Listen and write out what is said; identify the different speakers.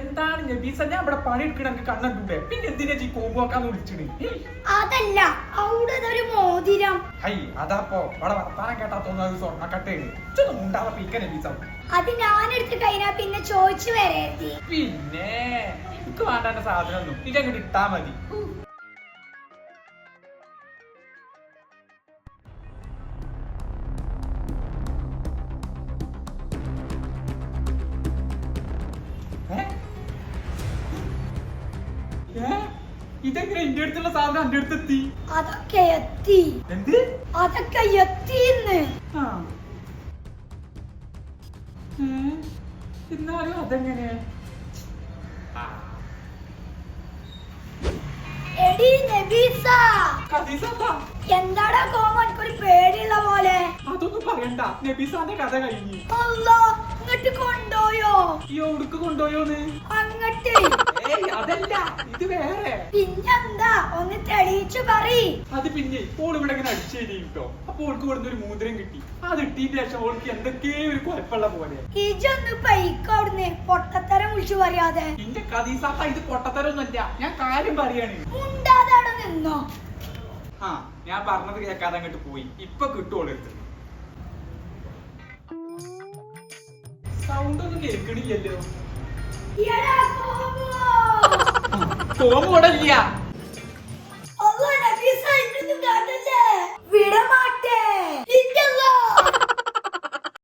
Speaker 1: എന്താണ് നബീസ ഞാൻ ഇവിടെ പണിയെടുക്കണ എനിക്ക് കണ്ണണ്ടൂടെ. പിന്നെ എന്തിനാ ഈ കോമ്പോക്കാന്ന് വിളിച്ചിട്ട്
Speaker 2: അതല്ല അവിടെ ഒരു മോതിരം.
Speaker 1: ഹൈ അതാപ്പോ ഇവിടെ വർത്താനം കേട്ടാ തോന്നുന്നത് സ്വർണക്കട്ടയാണ് ഇതൊന്നും ഉണ്ടാവാ പീക്ക നബീസ
Speaker 2: അത് ഞാനെടുത്ത് കഴിഞ്ഞാ പിന്നെ ചോദിച്ചു വരരുതി.
Speaker 1: പിന്നെ എനിക്ക് വേണ്ട സാധനം ഒന്നും ഇതങ്ങോട്ട് ഇട്ടാ മതി. ഇതെങ്ങനെ എന്റെ അടുത്തുള്ള സാധനം എന്റെ അടുത്ത് എത്തി
Speaker 2: അതൊക്കെ എത്തി.
Speaker 1: എന്ത്?
Speaker 2: അതൊക്കെ എത്തിന്ന്?
Speaker 1: എന്നാലും അതെങ്ങനെ? ആ.
Speaker 2: എടി നബീസ. എന്താടാ കോമോ? എനിക്കൊരു പേടിയുള്ള പോലെ.
Speaker 1: അതൊന്നും പറയണ്ട. നബീസാന്റെ കഥ കഴിഞ്ഞു.
Speaker 2: അല്ലോ ഇങ്ങോട്ട് കൊണ്ടോയോ
Speaker 1: ഈ ഒടുക്ക് കൊണ്ടുപോയോന്ന്?
Speaker 2: അങ്ങട്ട്.
Speaker 1: അതല്ല ഇത് വേറെ.
Speaker 2: പിന്നെന്താ? ഒന്ന് തെളിയിച്ചു പറയ്.
Speaker 1: അത് പിന്നെ ഓൾ ഇവിടെ ഇങ്ങനെ അടിച്ചേരി കേട്ടോ അപ്പൊ ഓൾക്ക് ഇവിടുന്ന് ഒരു മൂദ്രം കിട്ടി. അത് ഇട്ടീന്റെ ശേഷം ഓൾക്ക് എന്തൊക്കെയോ ഒരു കുഴപ്പമുള്ള പോലെ.
Speaker 2: ഇജൊന്ന് പൈക്കവിടുന്ന് പൊട്ടത്തരം വിളിച്ചു പറയാതെ.
Speaker 1: നിന്റെ കദീസാത്ത ഇത് പൊട്ടത്തരൊന്നുമല്ല. ഞാൻ കാര്യം പറയാണ്.
Speaker 2: മുണ്ടാതെ അവിടെ നിന്നോ?
Speaker 1: ആ ഞാൻ പറഞ്ഞത് കേൾക്കാതെ അങ്ങോട്ട് പോയി. ഇപ്പൊ കിട്ടുവോളെടുത്ത് സൗണ്ട് ഒന്നും കേൾക്കണില്ലല്ലോ.
Speaker 2: சோம்பு
Speaker 1: உடலியா